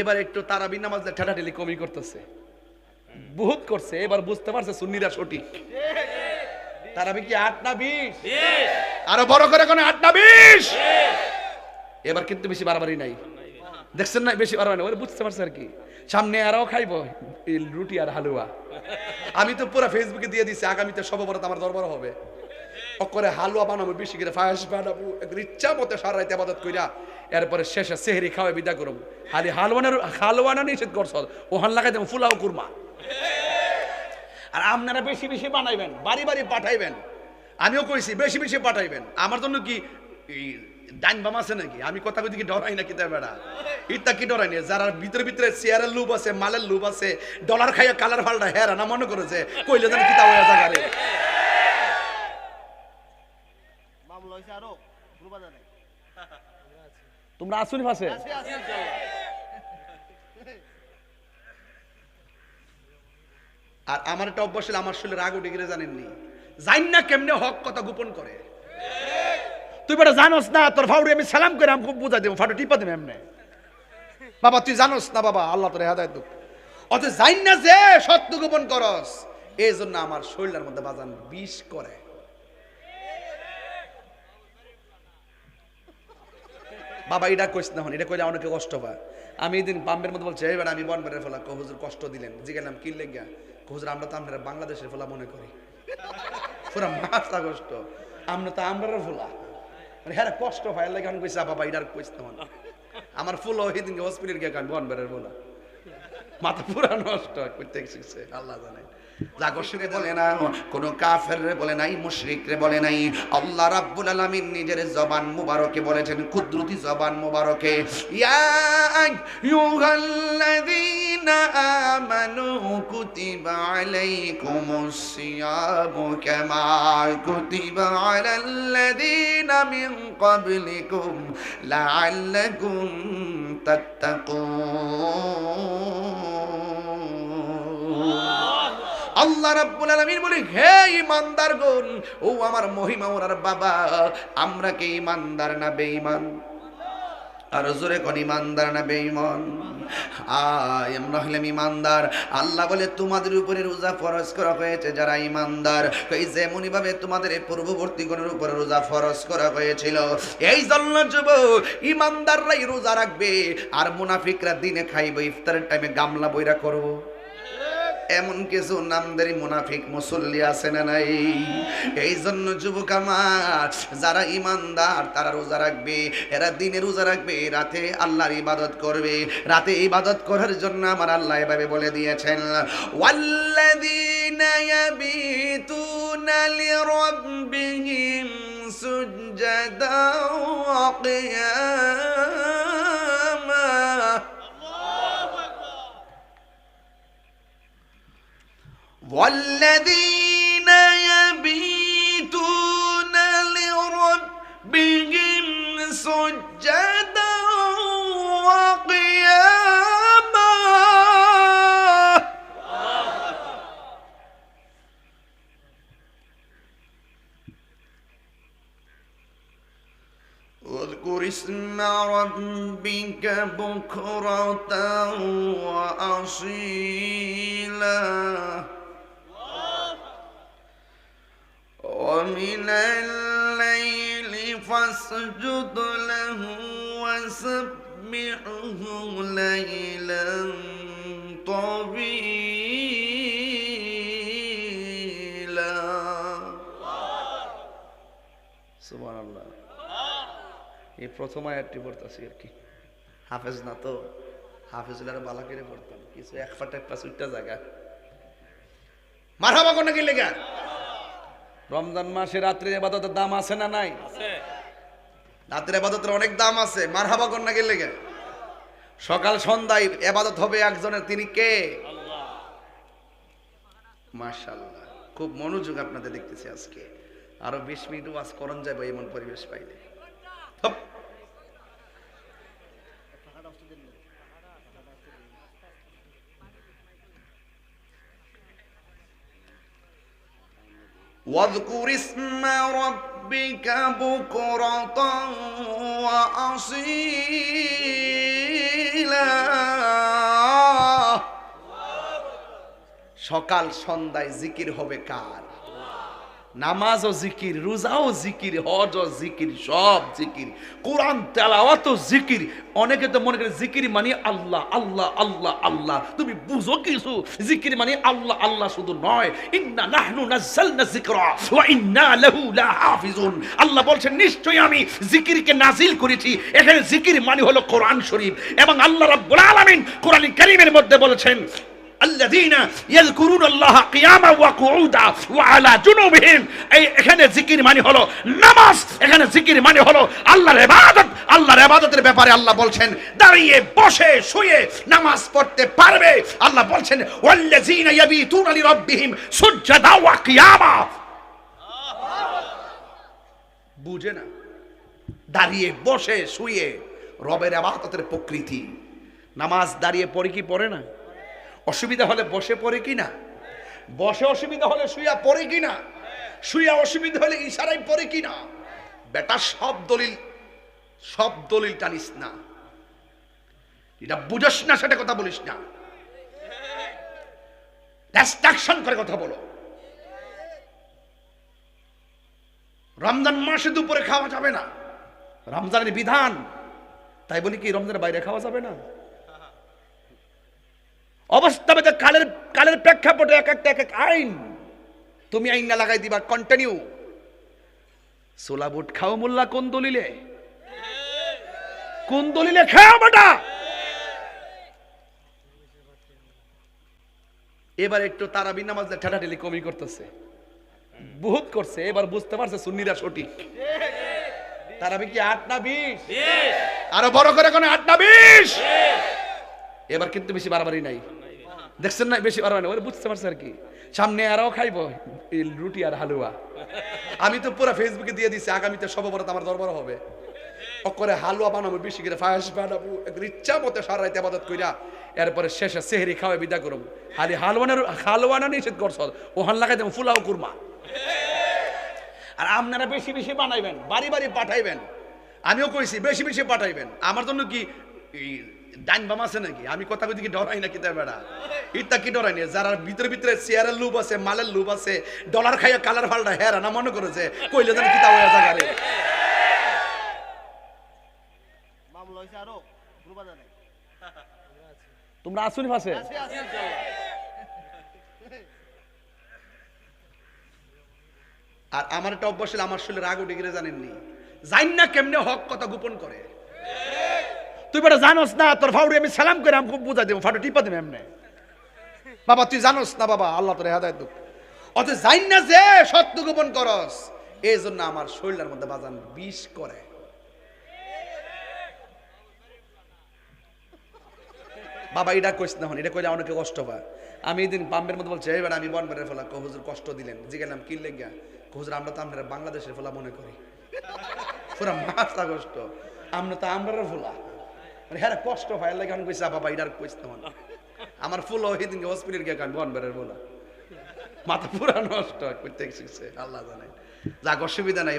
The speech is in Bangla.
এবার একটু তারাবি নামাজ ঠেলাঠেলি কমি করতেছে। বহুত করছে, এবার বুঝতে পারছে সুন্নিরা সঠিক। তারাবি কি আট না বিশ? আরও বড় করে কোন আট না বিশ? এবার কিন্তু বেশি বাড়াবাড়ি নাই। দেখছেন না, বেশি বাড়াবাড়ি নাই। বুঝতে পারছে আর কি। সামনে আরও খাইবো রুটি আর হালুয়া। আমি তো পুরো ফেসবুকে দিয়ে দিছি, আগামীতে সব সর্ববরত আমার দরবার হবে। করে হালুয়া বানাবো, বেশি করে ফায়াস বানাবো ইচ্ছা মতো সারা রাইতে আবাদত কইরা এরপরে শেষে সেহরি খাওয়া বিদা করব। খালি হালুয়ানের হালুয়ানা নিষেধ করছ, ওহান লাগাই দেবো, ফুলাও কুরমা। আর আপনারা বেশি বেশি বানাইবেন, বাড়ি বাড়ি পাঠাইবেন। আমিও কইছি, বেশি বেশি পাঠাইবেন। আমার জন্য কি ডাইন বাম আছে নাকি? আমি কথা কই কি ডরাই নাকি তাই বেড়া? ইত্যা কি ডরাই না? যারা ভিতরে ভিতরে চেয়ারের লুপ আছে, মালের লুপ আছে, ডলার খাইয়া কালার ফালটা হেরা মনে করেছে, কইলে হয়ে জাগারে। মামলা হয়েছে আরও গুরুবাজার। তোমরা আসুনি পাশে। ইনশাআল্লাহ। আর আমার একটা অভ্যাস ছিল আমার শরীরে রাগ উঠে গেলে জানেননি? জান না কেমনে হক কথা গোপন করে? তুই বেটা জানোস না তোর ফাউরি আমি সালাম করে আমি খুব বুঝাই দেবো ফাটো টিপা দেবো এমনি। বাবা তুই জানোস না বাবা আল্লাহ তোর হেদায় দুঃখ অত জান না যে সত্য গোপন করস এই জন্য আমার শরীরের মধ্যে বাজান বিষ করে। বাবা এটা কইস না এটা কইলে অনেকে কষ্ট পায় আমি এদিন পাম্পের মধ্যে বলছি এবার আমি বন বেড়ে ফেলা হুজুর কষ্ট দিলেন? জিগেলাম কি লেগা হুজুর, আমরা তো আমরা বাংলাদেশের ফেলা মনে করি। পুরা মাথা কষ্ট আমরা তো আমরা ফোলা। মানে হ্যাঁ কষ্ট হয় লাগে আমি কইছি বাবা এটার কইস না আমার ফুল সেদিনকে হসপিটাল গিয়ে বন বেড়ে বলা মাথা পুরা নষ্ট করতে শিখছে আল্লাহ জানে। জাগসরে বলে না, কোন কাফের বলে নাই মুশরিক রে বলে নাই। আল্লাহ রাব্বুল আলামিন নিজের জবান মুবারকে বলেছেন, কুদরতি জবান মুবারকে। ইয়া আইয়ুহাল্লাযীনা আমানু কুতিবা আলাইকুমুস সিয়ামু কামা কুতিবা আলাল্লাযীনা মিন ক্বাবলিকুম লাআল্লাকুম তাত্তাকুন। আল্লাহ রাব্বুল আলামিন বলে, হে ইমানদার গুন ও আমার মহিমা ওরার বাবা, আমরা কি ইমানদার না বেঈমান? আর জোরে কোন ইমানদার না বেঈমান? আয়, আমরা হলাম ইমানদার আল্লাহ বলে, তোমাদের উপরে রোজা ফরজ করা হয়েছে যারা ইমানদার এই যেমনই ভাবে তোমাদের পূর্ববর্তী গণের উপরে রোজা ফরজ করা হয়েছিল, এই জন্য যুব ইমানদাররাই রোজা রাখবে, আর মুনাফিকরা দিনে খাইবে, ইফতারের টাইমে গামলা বইরা করব। এমন কিছু নামদারি মুনাফিক মুসল্লি আছে না নাই? এই জন্য যুবক আমার, যারা ইমানদার তারা রোজা রাখবে, এরা দিনে রোজা রাখবে, রাতে আল্লাহর ইবাদত করবে। রাতে ইবাদত করার জন্য আমার আল্লাহ এভাবে বলে দিয়েছেন, ওয়াল্লাযীনা ইয়াবিতুনা লিরাব্বিহিম সুজদান ওয়া والذين يبيتون لربهم سجدا وقياما. واذكر اسم ربك بكرة وأصيلا. ومن الليل فاسجد له وسبحه ليلا طويلا سبحان الله এই প্রথম আয়াতটি পড়তেছি আর কি হাফেজ না তো হাফেজুলার বালা করে পড়তাম কিছু এক ফাট এক পাঁচ উঠটা জায়গা মারহাবা কোন কি লেগা রমজান মাসে রাত্রে এবাদতের দাম আছে না নাই? রাত্রে এবাদতের অনেক দাম আছে মার মারহাবা কর না গেলে সকাল সন্ধ্যায় এবাদত হবে একজনের তিনি কে? মাশাল্লাহ খুব মনোযোগ আপনাদের দেখতেছি আজকে। আরও বিশ মিনিট ওয়াজ করণ যাবে এমন পরিবেশ পাইলে। واذكر اسم ربك بكرة وأصيلا সকাল সন্ধ্যায় জিকির হবে কার নামাজও জিকির, রোজাও জিকির হজও জিকির, সব জিকির, কোরআন তেলাওয়াতও জিকির। অনেকে তো মনে করে জিকির মানে আল্লাহ আল্লাহ আল্লাহ আল্লাহ। তুমি বুঝো কিছু? জিকির মানে আল্লাহ আল্লাহ শুধু নয়। ইন্না নাহনু নাযালনা যিকরা ওয়া ইন্না লাহু লাহাফিজুন। আল্লাহ বলছেন, নিশ্চয়ই আমি জিকিরকে নাজিল করেছি। এখানে জিকির মানে হলো কোরআন শরীফ। এবং আল্লাহ রাব্বুল আলামিন কোরআন কারীমের মধ্যে বলেছেন আল্লাযীনা ইয়াযকুরুনাল্লাহা কিয়ামান ওয়া কুউদা ওয়া আলা জুনুবিহিম। এখানে জিকির মানে হলো নামাজ, এখানে জিকির মানে হলো আল্লাহর ইবাদত। আল্লাহর ইবাদতের ব্যাপারে আল্লাহ বলছেন, দাঁড়িয়ে, বসে, শুয়ে নামাজ পড়তে পারবে। আল্লাহ বলছেন, ওয়াল্লাযীনা ইয়াবিতুনা লিরাব্বিহিম সুজদা ওয়া কিয়ামা। বুঝে না? দাঁড়িয়ে, বসে, শুয়ে রবের আবাহতের প্রকৃতি। নামাজ দাঁড়িয়ে পড়ে কি পড়ে না? অসুবিধা হলে বসে পড়ে কি না? বসে অসুবিধা হলে শুয়া পড়ে কি না? শুয়া অসুবিধা হলে ইশারায় পড়ে কি না? বেটা, সব দলিল সব দলিল টানিস না। এটা বুঝস না, সেটা কথা বলিস না। ডিস্ট্রাকশন করে কথা বলো। রমজান মাসে দুপুরে খাওয়া যাবে না। রমজানের বিধান। তাই বলি কি, রমজানের বাইরে খাওয়া যাবে না? অবস্থাভেদে কালের কালের প্রেক্ষাপটে এক একটা এক এক আইন। তুমি আইন না লাগাই দিবা কন্টিনিউ সোলা বুট খাও মোল্লা কোন দলিলে? কোন দলিলে খাও বেটা এবার একটু তারাবি নামাজ ঠেলাঠেলি কমি করতেছে। বহুত করছে এবার বুঝতে পারছে সুন্নিরা সঠিক। তারাবি কি আট না বিশ? আরও বড় করে কোন আট না বিশ। এবার কিন্তু বেশি বাড়াবাড়ি নাই। দেখছেন না? বেশি বাড়াবাড়ি ওরা বুঝতে পারছে আর কি। সামনে আরও খাইবো। রুটি আর হালুয়া। আমি তো পুরো ফেসবুকে দিয়ে দিছি, আগামীতে সর্ববরত আমার দরবার হবে। করে হালুয়া বানাবো, বেশি করে ফায়াস বানাবো ইচ্ছা মতো সারা রাইতে আবাদত কইরা এরপরে শেষে সেহরি খাওয়া বিদা করব। খালি হালুয়ানের হালুয়ানা নিষেধ করছ, ওহান লাগাই দেবো, ফুলাও কুরমা। আর আপনারা বেশি বেশি বানাইবেন, বাড়ি বাড়ি পাঠাইবেন। আমিও কইছি, বেশি বেশি পাঠাইবেন। আমার জন্য কি ডাইন বাম আছে নাকি? আমি কথা কই কি ডরাই না কিতা বেড়া? কি ডরাই না যারা ভিতরে ভিতরে চেয়ারের লুপ আছে মালের লুপ আছে ডলার খাইয়া কালার ফালটা হেরা না মনে করেছে কইলে যেন কিতা হয়ে নেই। তোমরা আসুনি। আর আমার একটা অভ্যাস আমার শরীরে রাগ উঠে গেলে জানেননি? জান না কেমনে হক কথা গোপন করে? তুই বেটা জানোস না, তোর ফাউরি আমি সালাম করে আমি বুঝাই দেবো। ফাটু টিপা দেবো এমনি। বাবা, তুই জানোস না বাবা, আল্লাহ তোর হেদায় দুঃখ অত জান না যে সত্য গোপন করস। এই জন্য আমার শরীরের মধ্যে বাজান বিষ করে। বাবা, এটা কইস না হন, এটা কইলে অনেকে কষ্ট পায়। আমি এদিন পাম্পের মধ্যে বলছি এবার আমি বন বেড়ে ফেলা হুজুর কষ্ট দিলেন? জিজ্ঞেস নাম কি লেগা হুজুর, আমরা তো আমরা বাংলাদেশের ফেলা মনে করি। পুরা মাথা কষ্ট। আমরা তো আমরা ফোলা। মানে হ্যাঁ কষ্ট হয় লাগে আমি কইসা বাবা এটা আর কইস তোমার আমার ফুল ওই দিন হসপিটাল গিয়ে আমি বন বেড়ে বলা। মাথা পুরা নষ্ট করতে শিখছে, আল্লাহ জানে। যাক, অসুবিধা নাই।